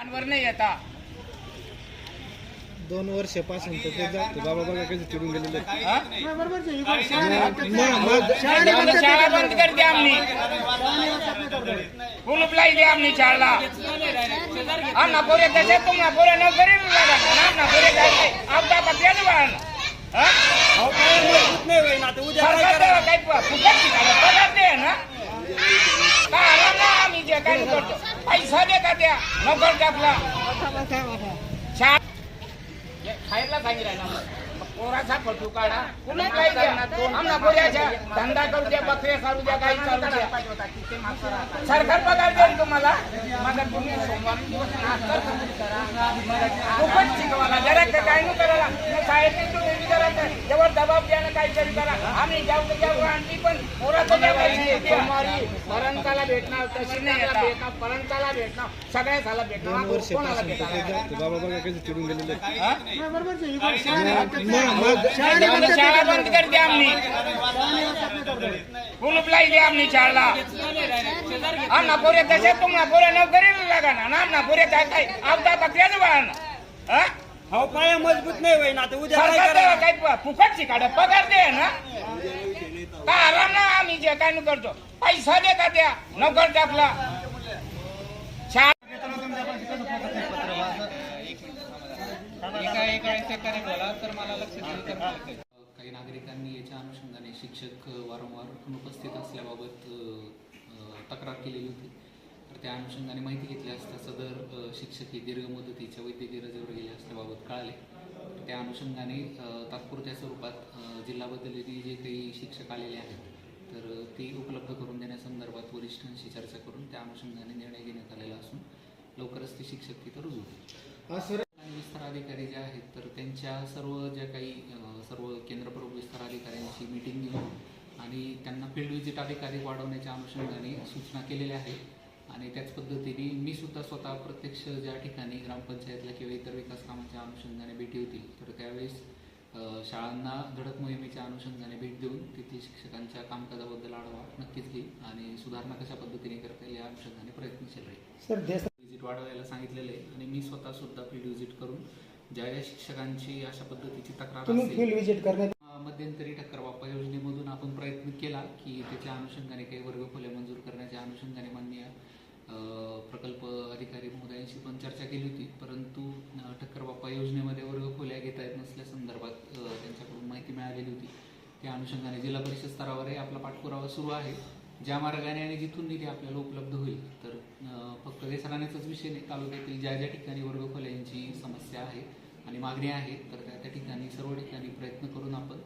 कानवर नाही येता. दोन वर्षापासून तर ते जाते बाबा बघा कधी चिडून गेलेले शाळा बंद कर द्या आम्ही. कुलूप लाई द्या आम्ही शाळा आमना पोरे तसे तुम्हाला पोरे न आमना पोरे जायचे आपदा ना बाळा काही प- फुकट शिकायला पगार दे ना? पैसा दे का द्या नोकर खायला सांगितलं ना पोराचा फोटो काढा. कुणी काय पोऱ्याच्या धंदा करू द्या बकऱ्या करू द्या काही चालू द्या. सरकार पगार देईल तुम्हाला. मग तुम्ही सोमवार जरा काय करायला. तुम्ही विचारायचं जेव्हा दबाव द्या. काहीतरी करा. आम्ही जाऊ तर जाऊ आणि पण परंताला भेटणार तशी नाही भेटणार परंताला भेटणार सगळ्या झाला भेटणार. कोणाला भेटणार? शाळा बंद कर द्या आम्ही? कुलूप लाई द्या आम्ही शाळा आमना पोरे तसे तुम्हाला पोरे न करी लागा ना आमना पोरे काय काय आवता बकऱ्याचं बाळा हा? हो पाया मजबूत नाही होईना आता उद्या काय सरकार करा देवा काही प- फुकट शिकाडा पगार दे ना. का आला ना आम्ही जे काय नाही करतो? पैसा दे का द्या नोकर टाकला. एका एका बोला तर मला लक्ष दिलं तर मला कळेल. काही नागरिकांनी याच्या अनुषंगाने शिक्षक वारंवार अनुपस्थित असल्याबाबत अ, अ, तक्रार केलेली होती. तर त्या अनुषंगाने माहिती घेतली असता सदर शिक्षक हे दीर्घ मुदतीच्या वैद्यकीय रजेवर गेले असल्याबाबत कळाले. तर त्या अनुषंगाने तात्पुरत्या स्वरूपात जिल्हा बदललेली जे काही शिक्षक आलेले आहेत तर ते उपलब्ध करून देण्यासंदर्भात वरिष्ठांशी चर्चा करून त्या अनुषंगाने निर्णय घेण्यात आलेला असून लवकरच ते शिक्षक तिथं रुजू सर. आणि विस्तार अधिकारी जे आहेत तर त्यांच्या सर्व ज्या काही सर्व केंद्रप्रमुख विस्तार अधिकाऱ्यांची मीटिंग घेऊन आणि त्यांना फील्ड विजिट अधिकारी वाढवण्याच्या अनुषंगाने सूचना केलेल्या आहेत. आणि त्याच पद्धतीने मी सुद्धा स्वतः प्रत्यक्ष ज्या ठिकाणी ग्रामपंचायतला किंवा इतर विकास कामाच्या अनुषंगाने भेटी होती तर त्यावेळेस शाळांना धडक मोहिमेच्या अनुषंगाने भेट देऊन तेथील शिक्षकांच्या कामकाजाबद्दल आढावा नक्कीच घेईल आणि सुधारणा कशा पद्धतीने करता येईल या अनुषंगाने प्रयत्नशील राहील सर व्हिजिट वाढवायला सांगितलेलं आहे आणि मी स्वतः सुद्धा फील्ड व्हिजिट करून ज्या ज्या शिक्षकांची अशा पद्धतीची तक्रार फील्ड विजिट करण्यात मध्यंतरी ठक्कर बाप्पा योजनेमधून आपण प्रयत्न केला की त्याच्या अनुषंगाने काही वर्ग घेता येत नसल्यासंदर्भात अं, त्यांच्याकडून माहिती मिळालेली होती. त्या अनुषंगाने जिल्हा परिषद स्तरावरही आपला पाठपुरावा सुरू आहे. ज्या मार्गाने आणि जिथून निधी आपल्याला उपलब्ध होईल तर फक्त देसराण्याचाच विषय नाही. तालुक्यातील ज्या ज्या ठिकाणी वर्ग खोल्यांची समस्या आहे आणि मागणी आहे तर त्या त्या ठिकाणी सर्व ठिकाणी प्रयत्न करून आपण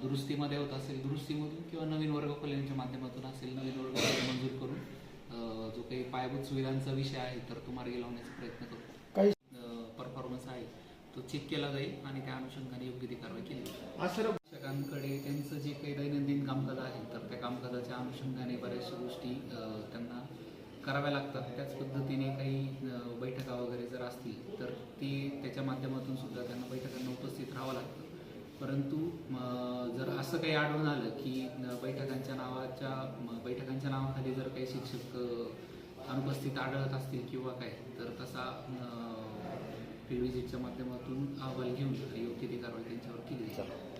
दुरुस्तीमध्ये होत असेल दुरुस्तीमधून किंवा नवीन वर्ग खोल्यांच्या माध्यमातून असेल नवीन वर्ग मंजूर करून जो काही पायाभूत सुविधांचा विषय आहे तर तो मार्गी लावण्याचा प्रयत्न करू. काही परफॉर्मन्स आहे. तो चेक केला जाईल आणि त्या अनुषंगाने योग्य ती कारवाई केली जाईल. शिक्षकांकडे त्यांचं जे काही दैनंदिन कामकाज आहे तर त्या कामकाजाच्या अनुषंगाने बऱ्याचशा गोष्टी त्यांना कराव्या लागतात. त्याच पद्धतीने काही बैठका वगैरे जर असतील तर ते त्याच्या माध्यमातून सुद्धा त्यांना बैठकांना उपस्थित राहावं लागतं. परंतु जर असं काही आढळून आलं की बैठकांच्या नावाच्या बैठकांच्या नावाखाली जर काही शिक्षक अनुपस्थित आढळत असतील किंवा काय तर तसा फील्ड विजिटच्या माध्यमातून अहवाल घेऊन योग्य ती कारवाई त्यांच्यावर केली जाईल.